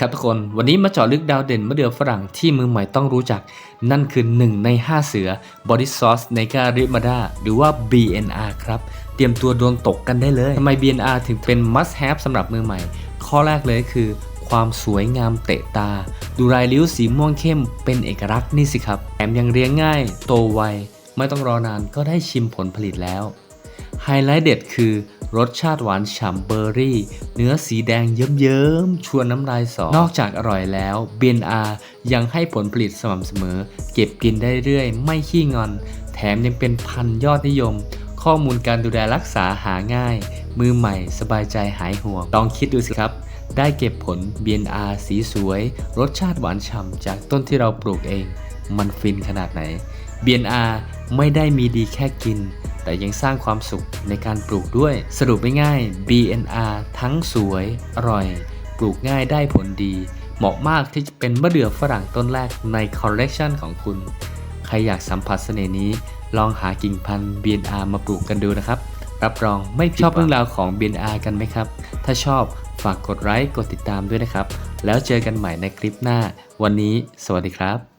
ครับทุกคนวันนี้มาเจาะลึกดาวเด่นมะเดื่อฝรั่งที่มือใหม่ต้องรู้จัก นั่นคือ 1 ใน 5 เสือบอดี้ซอสในการริมาดาหรือว่า BNR ครับ เตรียมตัวโดนตกกันได้เลยทำไม BNR ถึงเป็น must have สำหรับมือใหม่ ข้อแรกเลยคือ ความสวยงามเตะตา ดูลายริ้วสีม่วงเข้มเป็นเอกลักษณ์นี่สิครับแถมยังเลี้ยงง่าย โตไวไม่ต้องรอนานก็ได้ชิมผลผลิตแล้วไฮไลท์เด็ดคือ รสชาติหวานฉ่ำเบอร์รี่ เนื้อสีแดงเยิ้มๆ ชวนน้ำลายสอ นอกจากอร่อยแล้ว BNR ยังให้ผลผลิตสม่ำเสมอ เก็บกินได้เรื่อย ไม่ขี้งอน แถมยังเป็นพันยอดนิยม ข้อมูลการดูแลรักษาหาง่าย มือใหม่สบายใจหายห่วงลองคิดดูสิครับ ได้เก็บผล BNR สีสวย รสชาติหวานฉ่ำจากต้นที่เราปลูกเอง มันฟินขนาดไหน BNR ไม่ได้มีดีแค่กิน แต่ยังสร้างความสุขในการปลูกด้วย สรุปง่ายๆ BNR ทั้งสวย อร่อย ปลูกง่ายได้ผลดี เหมาะมากที่จะเป็นมะเดื่อฝรั่งต้นแรกในคอลเลกชันของคุณ ใครอยากสัมผัสเสน่ห์นี้ ลองหากิ่งพันธุ์ BNR มาปลูกกันดูนะครับ รับรองไม่ผิดชอบเรื่องราวของ BNR กันไหมครับ ถ้าชอบฝากกดไลค์กดติดตามด้วยนะครับ แล้วเจอกันใหม่ในคลิปหน้า วันนี้ สวัสดีครับ